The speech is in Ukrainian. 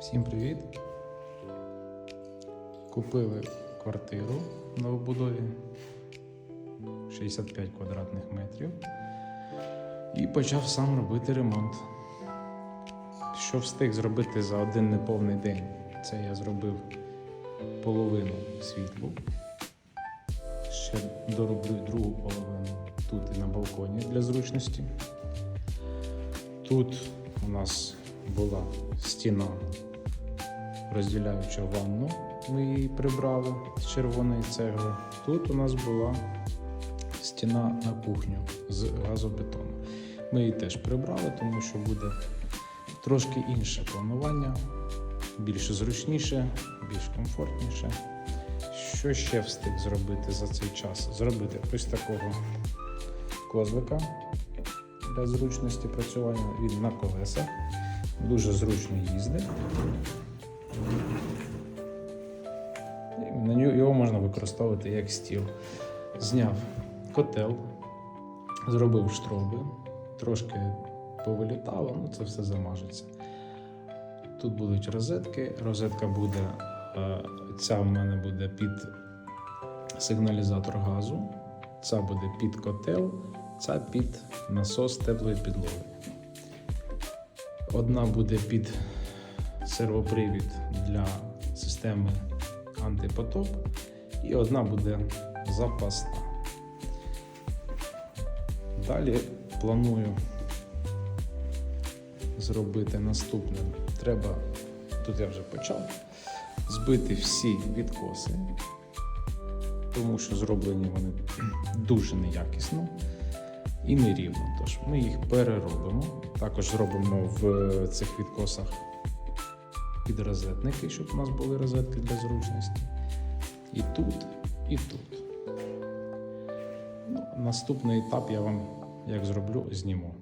Всім привіт! Купили квартиру в новобудові 65 квадратних метрів і почав сам робити ремонт. Що встиг зробити за один неповний день? Це я зробив половину світлу. Ще дороблю другу половину тут і на балконі для зручності. Тут у нас була стіна, розділяюча ванну. Ми її прибрали з червоної цегли. Тут у нас була стіна на кухню з газобетону. Ми її теж прибрали, тому що буде трошки інше планування, більш зручніше, більш комфортніше. Що ще встиг зробити за цей час? Зробити ось такого козлика для зручності працювання. Він на колесах. Дуже зручно їздить. На нього його можна використовувати як стіл. Зняв котел, зробив штроби, трошки повилітало, ну це все замажеться. Тут будуть розетки. Розетка буде, е, ця в мене буде під сигналізатор газу, ця буде під котел, ця під насос теплої підлоги. Одна буде під сервопривід для системи антипотоп, і одна буде запасна. Далі планую зробити наступне. Треба, тут я вже почав, збити всі відкоси, тому що зроблені вони дуже неякісно і нерівно. Тож ми їх переробимо. Також зробимо в цих відкосах підрозетники, щоб у нас були розетки для зручності. І тут, і тут. Ну, наступний етап я вам як зроблю, зніму.